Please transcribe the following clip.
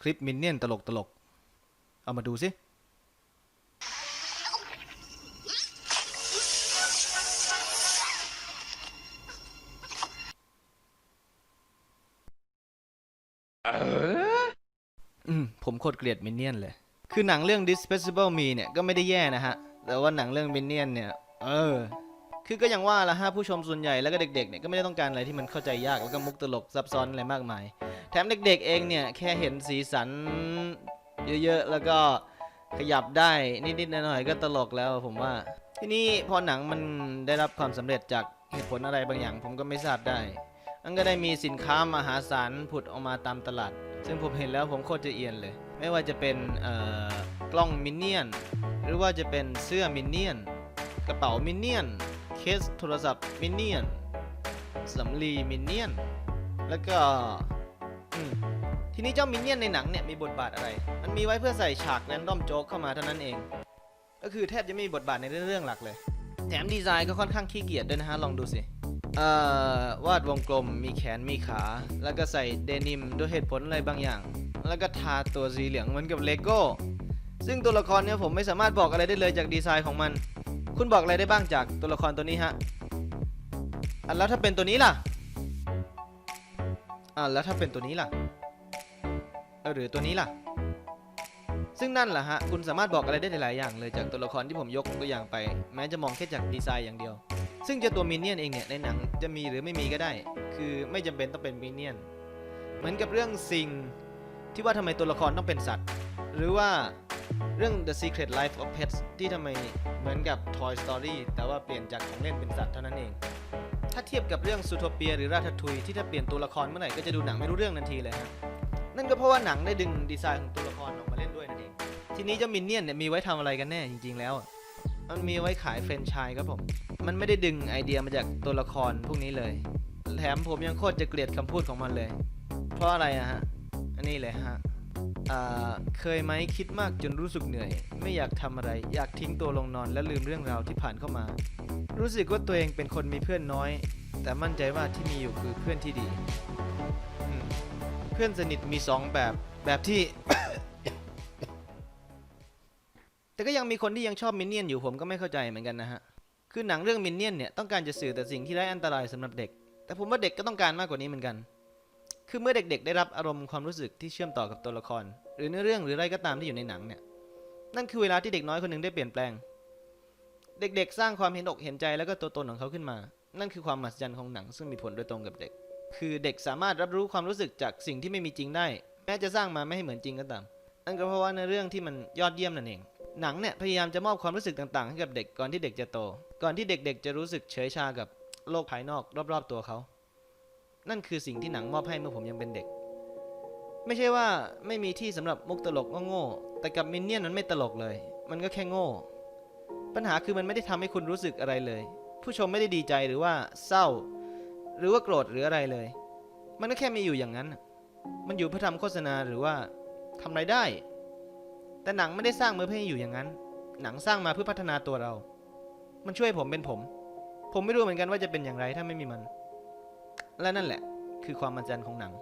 คลิปมินเนี่ยนตลกตลก เอามาดูสิอืมผมโคตรเกลียดมินเนี่ยนเลย คือหนังเรื่อง Despicable Me เนี่ย ก็ไม่ได้แย่นะฮะ แต่ว่าหนังเรื่องมินเนี่ยนเนี่ย เออ คือก็อย่างว่าละฮะผู้ชมส่วนใหญ่แล้วก็เด็กๆเนี่ยก็ไม่ได้ต้องการอะไรที่มันเข้าใจยากแล้วก็มุกตลกซับซ้อนอะไรมากมาย แถมเด็กๆเองเนี่ยแค่เห็นสีสันเยอะๆแล้วก็ขยับได้นิดๆหน่อยๆก็ตลกแล้วผมว่า ทีนี้พอหนังมันได้รับความสำเร็จจากเหตุผลอะไรบางอย่าง ผมก็ไม่ทราบได้มันก็ได้มีสินค้ามหาศาลผุดออกมาตามตลาด ซึ่งผมเห็นแล้วผมโคตรจะเอียนเลย ไม่ว่าจะเป็นเอ่อกล้องมินเนี่ยน หรือว่าจะเป็นเสื้อมินเนี่ยน กระเป๋ามินเนี่ยน เคสโทรศัพท์มินเนี่ยนสำลีมินเนี่ยนแล้วก็ทีนี้เจ้ามินเนี่ยนในหนังเนี่ยมีบทบาทอะไร มันมีไว้เพื่อใส่ฉากแรนดอมโจ๊กเข้ามาเท่านั้นเอง ก็คือแทบจะไม่มีบทบาทในเรื่องหลักเลย แถมดีไซน์ก็ค่อนข้างขี้เกียจด้วยนะฮะ ลองดูสิวาดวงกลมมีแขนมีขา แล้วก็ใส่เดนิมด้วยเหตุผลอะไรบางอย่าง แล้วก็ทาตัวสีเหลืองเหมือนกับเลโก้ซึ่งตัวละครเนี่ยผมไม่สามารถบอกอะไรได้เลยจากดีไซน์ของมัน คุณบอกอะไรได้บ้างจากตัวละครตัวนี้ฮะอะแล้วถ้าเป็นตัวนี้ล่ะอะแล้วถ้าเป็นตัวนี้ล่ะหรือตัวนี้ล่ะ ซึ่งนั่นแหละฮะ คุณสามารถบอกอะไรได้หลายอย่างเลยจากตัวละครที่ผมยกตัวอย่างไป แม้จะมองแค่จากดีไซน์อย่างเดียว ซึ่งเจะตัวมินเนี่ยนเองเนี่ยในหนังจะมีหรือไม่มีก็ได้ คือไม่จำเป็นต้องเป็นมินเนี่ยน เหมือนกับเรื่องซิงที่ว่าทำไมตัวละครต้องเป็นสัตว์ หรือว่า เรื่อง The Secret Life of Pets ที่ทำไมเหมือนกับ Toy Story แต่ว่าเปลี่ยนจากของเล่นเป็นสัตว์เท่านั้นเอง ถ้าเทียบกับเรื่องซูโทเปียหรือราทาทุยที่ถ้าเปลี่ยนตัวละครเมื่อไหร่ก็จะดูหนังไม่รู้เรื่องทันทีเลยฮะนั่นก็เพราะว่าหนังได้ดึงดีไซน์ของตัวละครออกมาเล่นด้วยนั่นเอง ทีนี้เจ้ามินเนี่ยนเนี่ยมีไว้ทำอะไรกันแน่จริง ๆ แล้วอะมันมีไว้ขายแฟรนไชส์ครับผม มันไม่ได้ดึงไอเดียมาจากตัวละครพวกนี้เลย แถมผมยังโคตรจะเกลียดคำพูดของมันเลย เพราะอะไรอะฮะ อันนี้เลยฮะ เคยไหมคิดมากจนรู้สึกเหนื่อย ไม่อยากทำอะไร อยากทิ้งตัวลงนอนและลืมเรื่องราวที่ผ่านเข้ามา รู้สึกว่าตัวเองเป็นคนมีเพื่อนน้อย แต่มั่นใจว่าที่มีอยู่คือเพื่อนที่ดี เพื่อนสนิทมีสองแบบแบบที่ แต่ก็ยังมีคนที่ยังชอบมินเนี่ยนอยู่ผมก็ไม่เข้าใจเหมือนกันนะฮะ คือหนังเรื่องมินเนี่ยนเนี่ยต้องการจะสื่อแต่สิ่งที่ไร้อันตรายสำหรับเด็ก แต่ผมว่าเด็กก็ต้องการมากกว่านี้เหมือนกัน คือเมื่อเด็กๆ ได้รับอารมณ์ความรู้สึกที่เชื่อมต่อกับตัวละคร หรือเนื้อเรื่องหรืออะไรก็ตามที่อยู่ในหนังเนี่ย นั่นคือเวลาที่เด็กน้อยคนหนึ่งได้เปลี่ยนแปลง เด็กๆ สร้างความเห็นอกเห็นใจแล้วก็ตัวตนของเขาขึ้นมา นั่นคือความมหัศจรรย์ของหนังซึ่งมีผลโดยตรงกับเด็ก คือเด็กสามารถรับรู้ความรู้สึกจากสิ่งที่ไม่มีจริงได้ แม้จะสร้างมาไม่ให้เหมือนจริงก็ตาม นั่นก็เพราะว่าในเรื่องที่มันยอดเยี่ยมนั่นเอง หนังเนี่ยพยายามจะมอบความรู้สึกต่างๆ ให้กับเด็กก่อนที่เด็กจะโต ก่อนที่เด็กๆ จะรู้สึกเฉยชากับโลกภายนอกรอบๆตัวเขา นั่นคือสิ่งที่หนังมอบให้เมื่อผมยังเป็นเด็ก ไม่ใช่ว่าไม่มีที่สำหรับมุกตลกโง่ๆแต่กับมินเนี่ยนมันไม่ตลกเลย มันก็แค่โง่ ปัญหาคือมันไม่ได้ทำให้คุณรู้สึกอะไรเลย ผู้ชมไม่ได้ดีใจหรือว่าเศร้า หรือว่าโกรธหรืออะไรเลย มันก็แค่มีอยู่อย่างนั้น มันอยู่เพื่อทำโฆษณาหรือว่าทำไรายได้ แต่หนังไม่ได้สร้างมาเพื่อให้อยู่อย่างนั้น หนังสร้างมาเพื่อพัฒนาตัวเรา มันช่วยผมเป็นผม ผมไม่รู้เหมือนกันว่าจะเป็นอย่างไรถ้าไม่มีมัน และนั่นแหละ คือความมันจันของหนัง